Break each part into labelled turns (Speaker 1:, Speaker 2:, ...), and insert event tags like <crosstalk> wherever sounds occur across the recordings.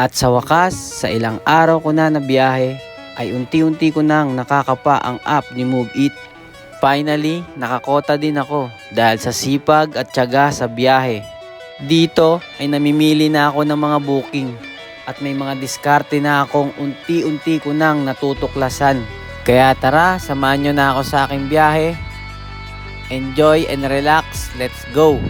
Speaker 1: At sa wakas, sa ilang araw ko na nabiyahe, ay unti-unti ko nang nakakapa ang app ni Move It. Finally, nakakota din ako dahil sa sipag at tiyaga sa biyahe. Dito ay namimili na ako ng mga booking at may mga diskarte na akong unti-unti ko nang natutuklasan. Kaya tara, samahan nyo na ako sa aking biyahe. Enjoy and relax. Let's go!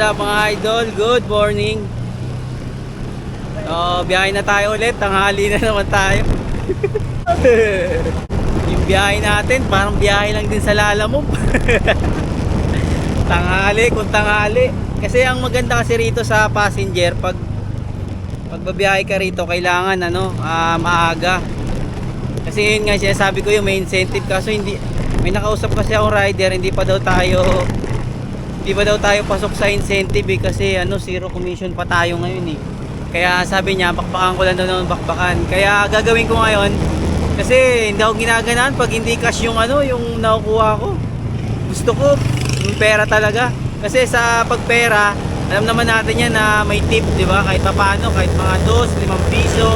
Speaker 1: Up mga idol? Good morning. So, biyahe na tayo ulit. Tanghali na naman tayo. <laughs> Yung biyahe natin, parang biyahe lang din sa Lalamove. <laughs> tanghali, kung tanghali. Kasi ang maganda kasi rito sa passenger, pag pagbabiyahe ka rito, kailangan ano, ah, maaga. Kasi yun nga sinasabi ko yung may incentive kaso hindi may nakausap kasi akong rider hindi pa daw tayo pa daw tayo pasok sa incentive eh, kasi ano zero commission pa tayo ngayon eh. Kaya sabi niya bakbakan ko lang daw ng bakbakan. Kaya gagawin ko ngayon kasi hindi ako ginaganaan pag hindi cash yung ano yung nakukuha ko. Gusto ko yung pera talaga. Kasi sa pagpera, alam naman natin yan na may tip, di ba? Kahit pa paano, kahit mga 2, 5 piso,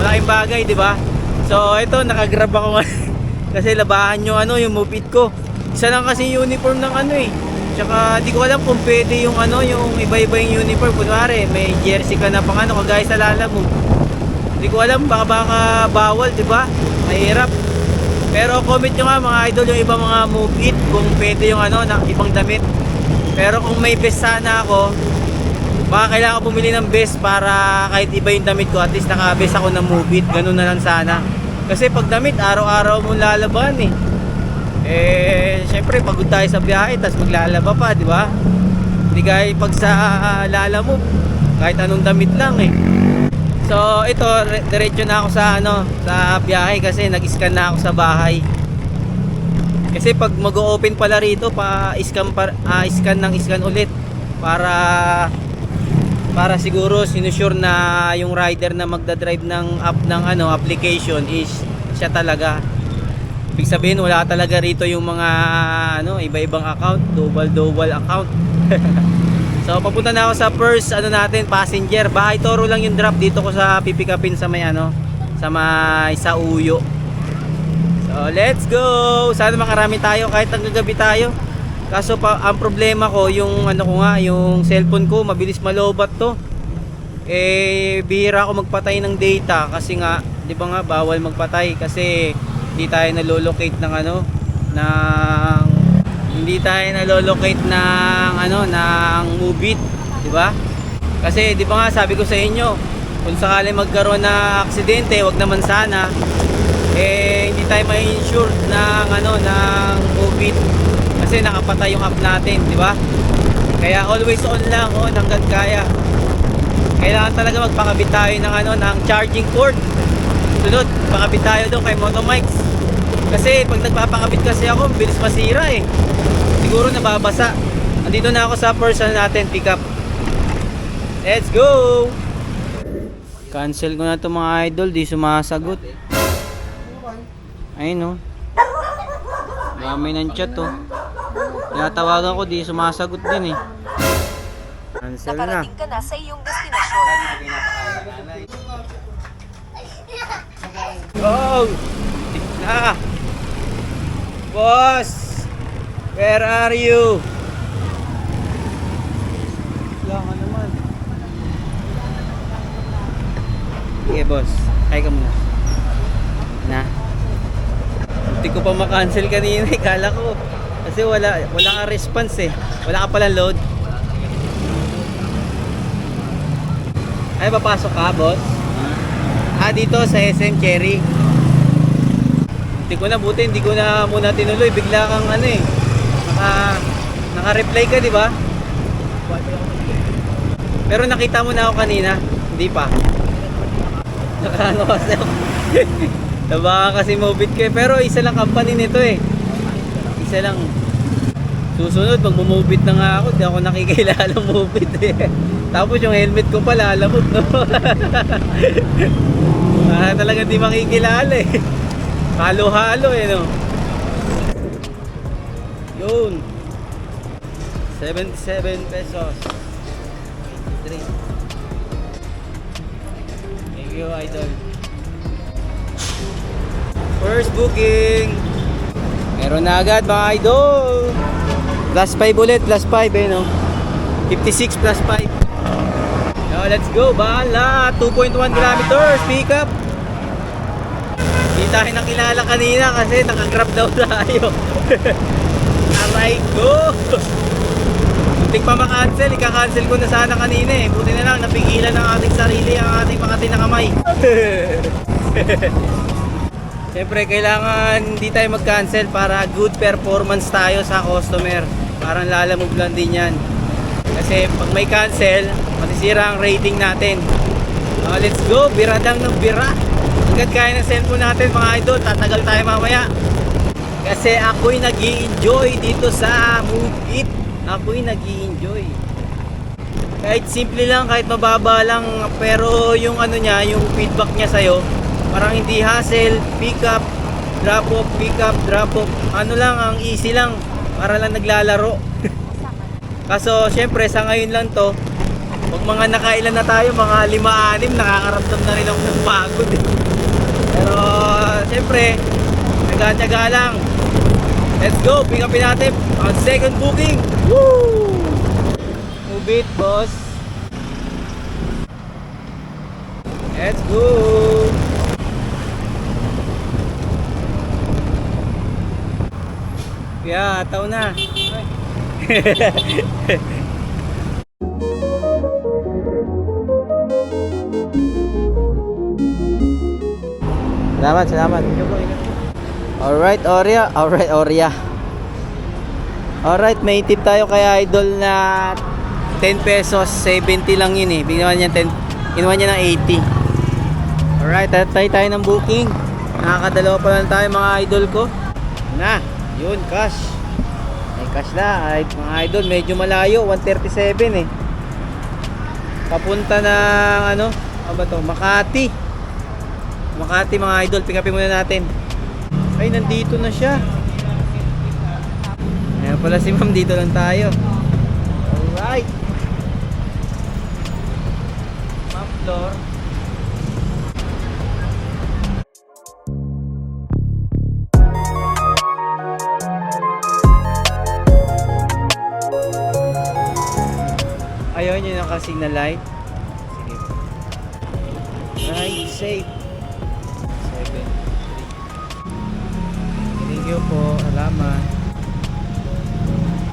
Speaker 1: malaking bagay, di ba? So, ito, nakagrab ako <laughs> kasi labahan yung ano, yung mupit ko. Isa lang kasi uniform ng ano eh. Tsaka di ko alam kung pwede yung ano, yung iba-iba yung uniform. Kunwari, may jersey ka na pang ano, kagaya sa lala mo. Di ko alam, baka baka bawal, di ba? Mahirap. Pero comment nyo nga mga idol yung ibang mga move it kung pwede yung ano, na, ibang damit. Pero kung may best sana ako, baka kailangan ko bumili ng best para kahit iba yung damit ko, at least naka-best ako ng move it. Ganun na lang sana. Kasi pag damit, araw-araw mo lalaban eh. Eh, syempre pagod tayo sa biyahe, tapos maglalaba pa, di ba? Hindi gaya pag sa ah, lala mo, kahit anong damit lang eh. So, ito, re- diretso na ako sa ano, sa biyahe kasi nag-scan na ako sa bahay. Kasi pag mag-open pala rito, pa-scan pa, ah, scan ng scan ulit para para siguro sinusure na yung rider na magda-drive ng app ng ano application is siya talaga. Ibig sabihin wala talaga rito yung mga ano iba-ibang account, double-double account. <laughs> so papunta na ako sa first ano natin passenger. Bahay Toro lang yung drop dito ko sa pipikapin sa may ano sa may sa Uyo. So let's go. Sana makarami tayo kahit hanggang gabi tayo. Kaso pa ang problema ko yung ano ko nga yung cellphone ko mabilis malobat to. Eh bihira ako magpatay ng data kasi nga 'di ba nga bawal magpatay kasi hindi tayo nalolocate ng ano ng hindi tayo nalolocate ng ano ng Mubit, 'di ba? Kasi 'di ba nga sabi ko sa inyo, kung sakali magkaroon ng aksidente, wag naman sana eh hindi tayo may insure ng ano ng Mubit kasi nakapatay yung app natin, di ba? Kaya always on lang, on hanggang kaya. Kailangan talaga magpakabit tayo ng ano ng charging cord. Sunod, pakabit tayo doon kay Motomikes. Kasi pag nagpapakabit kasi ako, bilis masira eh. Siguro nababasa. Andito na ako sa person natin, pick up. Let's go! Cancel ko na to mga idol, di sumasagot. Ayun no. Dami ng chat oh. Tinatawagan ko, di sumasagot din eh. Cancel na.
Speaker 2: Nakarating ka na sa iyong destinasyon.
Speaker 1: Go! Na! Boss! Where are you? Wala naman. Sige boss, kaya ka muna. Na? Hindi ko pa makancel kanina eh. Kala ko. Kasi wala, wala kang response eh. Wala ka palang load. Ay, papasok ka, boss? Ah, dito sa SM Cherry. Hindi ko na, buti hindi ko na muna tinuloy. Bigla kang ano eh. Naka, naka-reply ka, di ba? Pero nakita mo na ako kanina. Hindi pa. Nakaano kasi ako. <laughs> Nabaka kasi mobit ko eh. Pero isa lang company nito eh. Isa lang. Susunod, pag bumubit na nga ako, di ako nakikilala mobit eh. Tapos yung helmet ko pala, alamot no. <laughs> ah, talaga di makikilala eh. Halo-halo eh no. Yun. 77 pesos. 3. Thank you, idol. First booking. Meron na agad mga idol. Plus 5 ulit, plus 5 eh no. 56 plus 5. Now, let's go. Bahala. 2.1 kilometers. Pick up. Tayo nakilala kanina kasi nakagrab daw tayo. <laughs> Aray ko. Muntik pa makancel. Ika-cancel ko na sana kanina eh. Buti na lang napigilan ng ating sarili ang ating mga tinakamay. <laughs> Siyempre, kailangan hindi tayo mag-cancel para good performance tayo sa customer. Parang lalamove lang din yan. Kasi pag may cancel, masisira ang rating natin. Ah, let's go, bira lang ng bira. Hanggat kaya ng cellphone natin mga idol, tatagal tayo mamaya. Kasi ako'y nag enjoy dito sa Move It. Ako'y nag enjoy Kahit simple lang, kahit mababa lang, pero yung ano niya, yung feedback niya sa'yo, parang hindi hassle, pick up, drop off, pick up, drop off. Ano lang, ang easy lang, para lang naglalaro. Kaso, syempre, sa ngayon lang to, pag mga nakailan na tayo, mga lima-anim, nakakaramdam na rin ako ng pagod eh. Syempre, nagatiyaga lang. Let's go, pick upin natin ang second booking. Woo! Move it, boss. Let's go! Yeah, ataw na. <laughs> Salamat, salamat. Alright, Oria. Alright, Oria. Alright, may tip tayo kay Idol na 10 pesos, 70 lang yun eh. Bigyan niya 10, kinuha niya ng 80. Alright, tatay tayo ng booking. Nakakadalawa pa lang tayo mga idol ko. Na, yun, cash. May cash na. Ay, mga idol, medyo malayo. 137 eh. Papunta ng ano, ano ba to? Makati. Makati mga idol, pick upin muna natin. Ay, nandito na siya. Ayan pala si ma'am, dito lang tayo. Alright. Ma'am Flor. Ayaw nyo ng ka-signal light? Sige. Right, safe. You po. Salamat.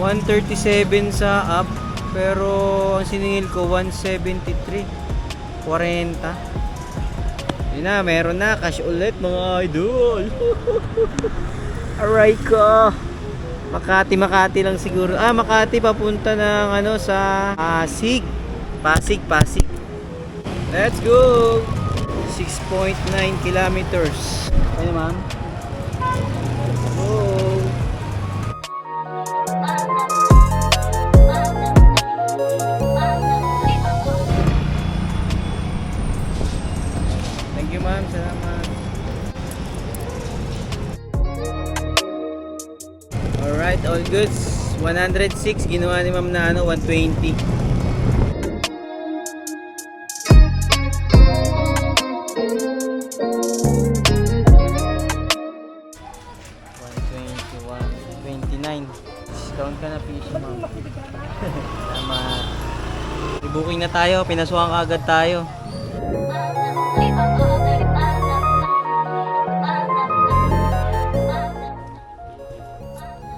Speaker 1: 137 sa up. Pero ang siningil ko 173. 40. Yun na, meron na. Cash ulit mga idol. <laughs> Aray ko. Makati, Makati lang siguro. Ah, Makati papunta ng ano sa Pasig. Pasig, Pasig. Let's go! 6.9 kilometers. Ayun, ma'am. Thank you, ma'am. Salamat. Alright, all goods. 106. Ginawa ni ma'am na ano, 120. Discount ka na, please, ma'am. Tama. I-booking na tayo. Pinasuhan ka agad tayo.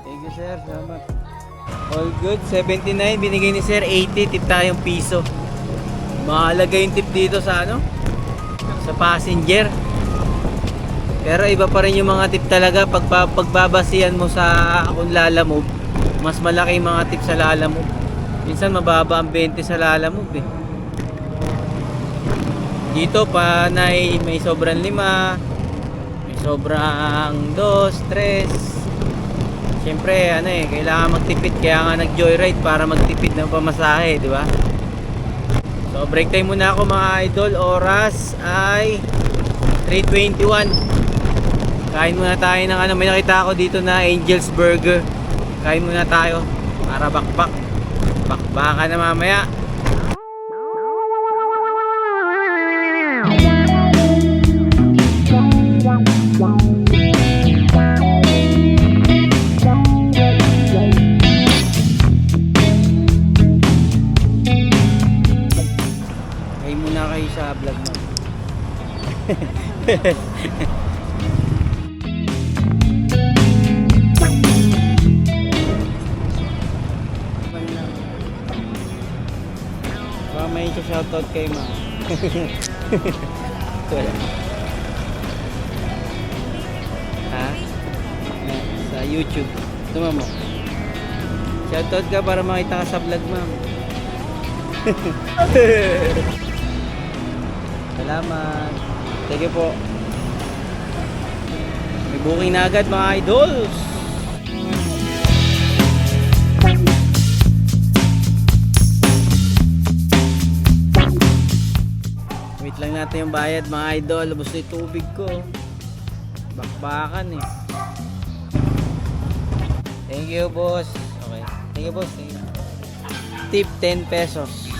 Speaker 1: Thank you, sir. Salamat. All good. 79. Binigay ni sir. 80. Tip tayong piso. Mahalaga yung tip dito sa ano? Sa passenger. Pero iba pa rin yung mga tip talaga pag pagbabasihan mo sa kung lalamove. Mas malaki yung mga tip sa lalamove. Minsan mababa ang 20 sa lalamove eh. Dito pa na may sobrang lima, sobrang dos, stress. Siyempre, ano eh, kailangan magtipid kaya nga nag-joyride para magtipid ng pamasahe, di ba? So, break time muna ako mga idol. Oras ay 3.21. Kain muna tayo ng ano, may nakita ako dito na Angel's Burger. Kain muna tayo para bakbak. Bakbaka na mamaya. Kain muna kayo sa vlog mo. <laughs> may shoutout kay ma. <laughs> Wala. Ha? Sa YouTube. Tuma mo. Shoutout ka para makita ka sa vlog ma'am. <laughs> Salamat. You po. May booking na agad mga idols. Natin yung bayad mga idol. Lubos na tubig ko. Bakbakan eh. Thank you boss. Okay. Thank you boss. Thank you. Tip 10 pesos.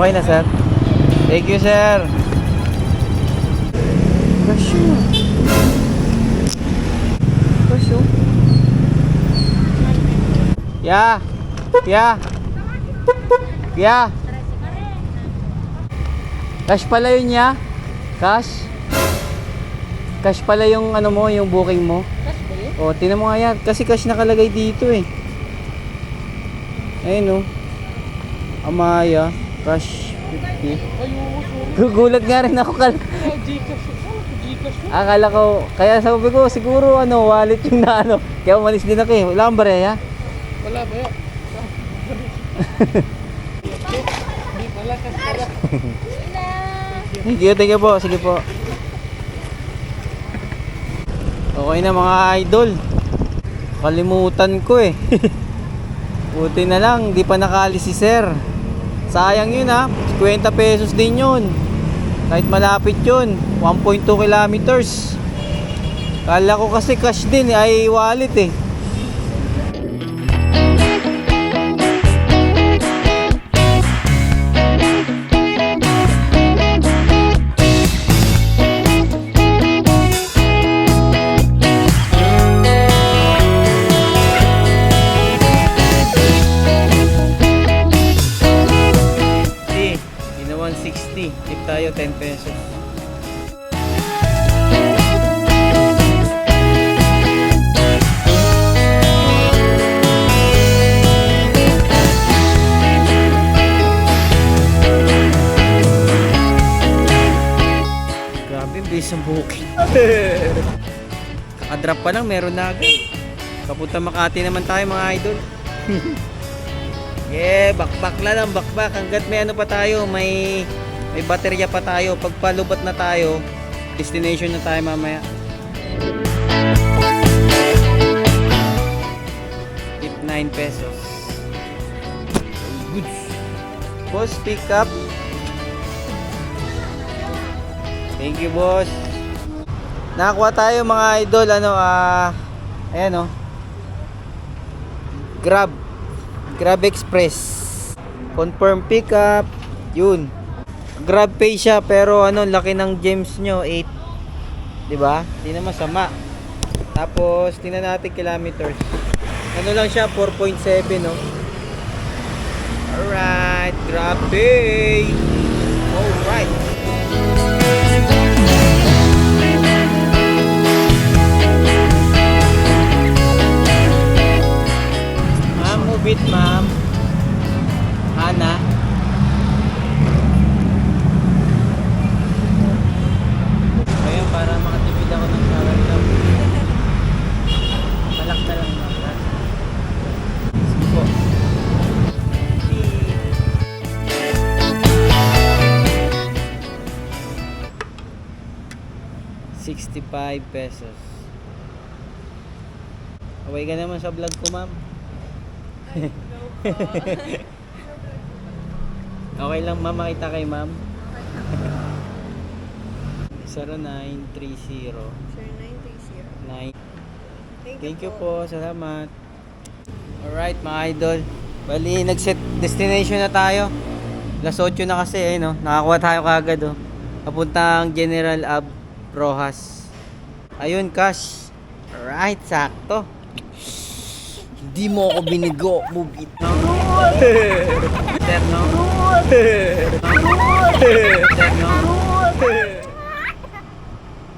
Speaker 1: Okay na, sir. Thank you, sir. Kasyo. Kasyo. Ya. Ya. Ya. Cash pala yun ya. Cash. Cash pala yung ano mo, yung booking mo.
Speaker 3: Cash ba yun?
Speaker 1: O, tinan mo nga yan. Kasi cash nakalagay dito eh. Ayun o. Amaya. Cash 50.
Speaker 3: Ay, oo, sorry.
Speaker 1: Gugulat nga rin ako. Kal akala ko, kaya sabi ko, siguro ano, wallet yung na ano. Kaya umalis din ako eh. Wala kang bareya.
Speaker 3: Wala ba yun? Hindi pala, cash pala.
Speaker 1: Thank you, thank you po. Sige po. Okay na mga idol. Kalimutan ko eh. <laughs> Buti na lang, di pa nakali si sir. Sayang yun ha. 50 pesos din yun. Kahit malapit yun. 1.2 kilometers. Kala ko kasi cash din eh, ay wallet eh. Bilis ang booking. Kakadrop pa lang, meron na agad. Kapunta Makati naman tayo mga idol. Yeah, bakbak na lang, bakbak. Hanggat may ano pa tayo, may may baterya pa tayo. Pag palubat na tayo, destination na tayo mamaya. Tip 9 pesos. Goods. Boss, pick up. Thank you, boss. Nakakuha tayo mga idol, ano, ah, ayan oh. Grab. Grab Express. Confirm pickup. Yun. Grab pay siya pero ano laki ng gems nyo 8. 'Di ba? Hindi na masama. Tapos tingnan natin kilometers. Ano lang siya 4.7 no. Alright, Grab pay. Alright. Repeat, ma'am. Hana. Ayun, para makatipid ako ng salary daw. Malak na lang, Sixty-five pesos. Away ka naman sa vlog ko, ma'am. <laughs> okay lang, ma'am. Makita kay ma'am. 0930
Speaker 2: Sir, 930.
Speaker 1: 9 Thank you po. Salamat. Alright, mga idol. Bali, nag-set destination na tayo. Las 8 na kasi, eh, no? Nakakuha tayo kagad, oh. Papuntang General Ab Rojas. Ayun, cash. Alright, sakto. Hindi mo ako binigo. Move it. No? Sir, no? Sir, no?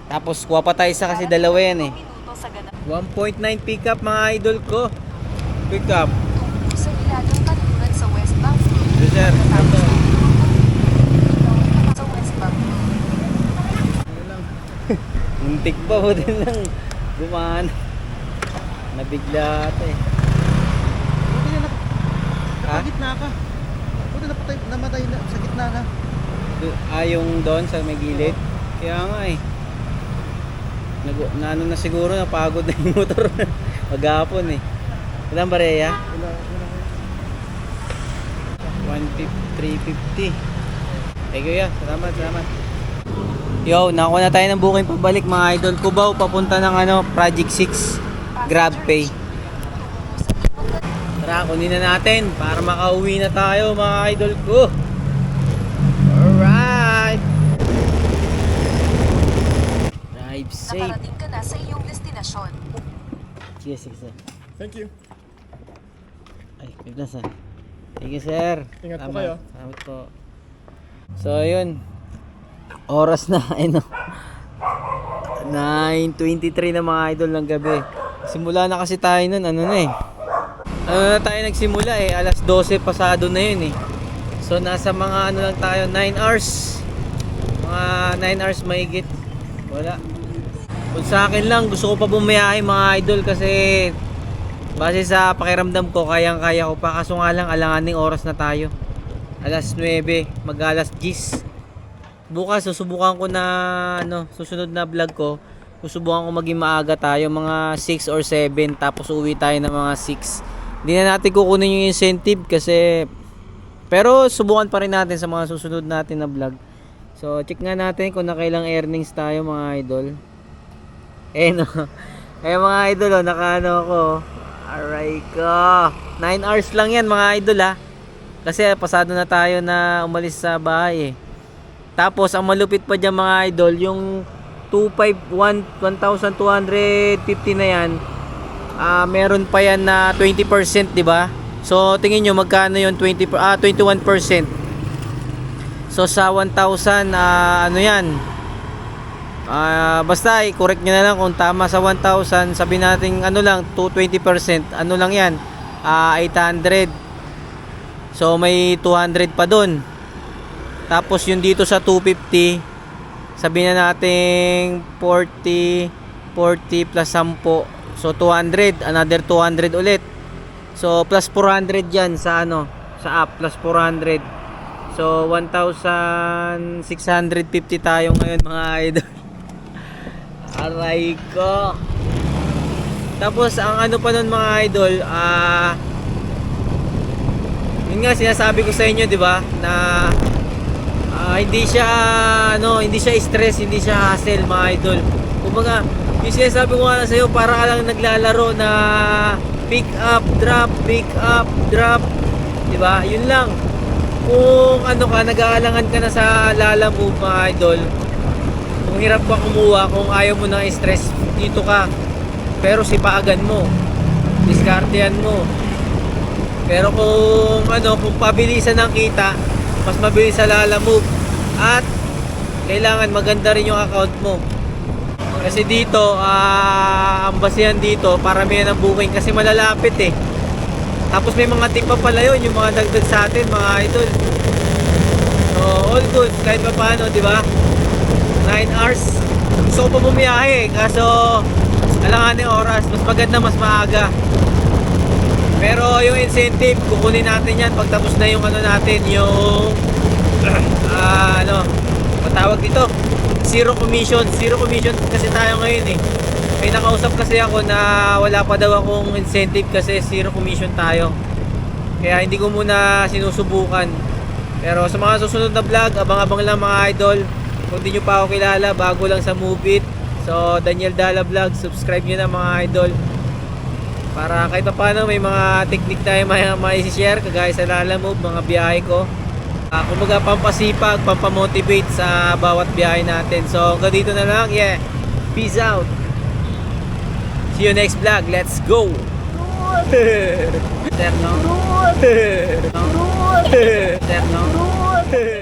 Speaker 1: Tapos, kuha pa tayo isa kasi dalawa yan, eh.
Speaker 2: Minuto sa ganap.
Speaker 1: 1.9 pickup mga idol ko. Pickup.
Speaker 2: Sa iladang kanluran sa West Bank.
Speaker 1: Yes, sir.
Speaker 2: Sa West Bank.
Speaker 1: Muntik pa po din lang gumaan. Nabigla ata eh. Ha?
Speaker 4: sa gitna ka. Buti na patay, namatay na sa gitna na.
Speaker 1: Ah, yung doon sa may gilid. Kaya nga eh. Nag na ano na siguro napagod na yung <laughs> motor. Maghapon eh. Ilang bareya?
Speaker 4: Wala, wala.
Speaker 1: 150, 350. Thank you, ya. Salamat, salamat. Yo, nakuha na tayo ng booking pabalik mga idol. Cubao, papunta ng ano, Project 6. Grab Pay. Tara, kunin na natin para makauwi na tayo mga idol ko. Alright. Drive safe.
Speaker 2: Nakarating ka na sa iyong destinasyon.
Speaker 1: Sige, sige, sir.
Speaker 4: Thank you.
Speaker 1: Ay, lang, sir. Thank you, sir.
Speaker 4: Ingat po
Speaker 1: Salamat.
Speaker 4: kayo.
Speaker 1: Salamat po. So, yun. Oras na, <laughs> ano. 9.23 na mga idol ng gabi. Simula na kasi tayo nun, ano na eh. Ano na tayo nagsimula eh, alas 12 pasado na yun eh. So, nasa mga ano lang tayo, 9 hours. Mga 9 hours mahigit. Wala. Kung sa akin lang, gusto ko pa bumiyahe mga idol kasi Base sa pakiramdam ko, kayang-kaya ko pa. Kaso nga lang, alanganing oras na tayo. Alas 9, mag alas 10. Bukas, susubukan ko na, ano, susunod na vlog ko. Susubukan ko maging maaga tayo, mga 6 or 7. Tapos uwi tayo ng mga 6. Hindi na natin kukunin yung incentive kasi... Pero subukan pa rin natin sa mga susunod natin na vlog. So, check nga natin kung nakailang earnings tayo mga idol. Eh no. <laughs> Eh mga idol, oh, nakaano ako. Aray ko. 9 hours lang yan mga idol ha. Kasi pasado na tayo na umalis sa bahay eh. Tapos ang malupit pa dyan mga idol, yung 251 1,250 na yan. Ah, meron pa yan na 20%, 'di ba? So tingin nyo magkano yung 20 per- ah 21%. So sa 1,000 ah, ano yan? Ah, basta i-correct nyo na lang kung tama sa 1,000, sabi natin ano lang, 220%, ano lang yan, ah 800. So may 200 pa dun. Tapos yung dito sa 250, sabi na natin 40, 40 plus 10. So 200, another 200 ulit. So plus 400 yan sa ano, sa app, plus 400. So 1,650 tayo ngayon mga idol. <laughs> Aray ko. Tapos ang ano pa nun mga idol, ah yun nga sinasabi ko sa inyo, 'di ba? Na ah, hindi siya ano, hindi siya stress, hindi siya hassle mga idol. Kumbaga, yung sinasabi ko nga sa iyo, para ka lang naglalaro na pick up, drop, pick up, drop, 'di ba? Yun lang. Kung ano ka, nag-aalangan ka na sa Lala Move mga idol, kung hirap ka kumuha, kung ayaw mo ng stress, dito ka. Pero sipaagan mo. Diskartehan mo. Pero kung ano, kung pabilisan ng kita, mas mabilis sa Lala Move. At kailangan maganda rin yung account mo. Kasi dito, ah, ang basihan dito, paramihan ng booking kasi malalapit eh. Tapos may mga tip pa pala yun, yung mga dagdag sa atin, mga idol. So, all good, kahit pa paano, di ba? 9 hours. Gusto ko pa bumiyahe, kaso alangan yung oras, mas maganda, mas maaga. Pero yung incentive, kukunin natin yan pagtapos na yung ano natin, yung <clears throat> ah, ano, matawag dito, zero commission. Zero commission kasi tayo ngayon eh. May nakausap kasi ako na wala pa daw akong incentive kasi zero commission tayo. Kaya hindi ko muna sinusubukan. Pero sa mga susunod na vlog, abang-abang lang mga idol. Kung di nyo pa ako kilala, bago lang sa Move It. So, Daniel Dala Vlog, subscribe nyo na mga idol. Para kahit pa paano may mga technique tayo may, may share kagaya sa Lala Move, mga biyahe ko. Uh, kumbaga pampasipag, pampamotivate sa bawat biyahe natin. So hanggang dito na lang. Yeah. Peace out. See you next vlog. Let's go. Terno. Terno. Terno.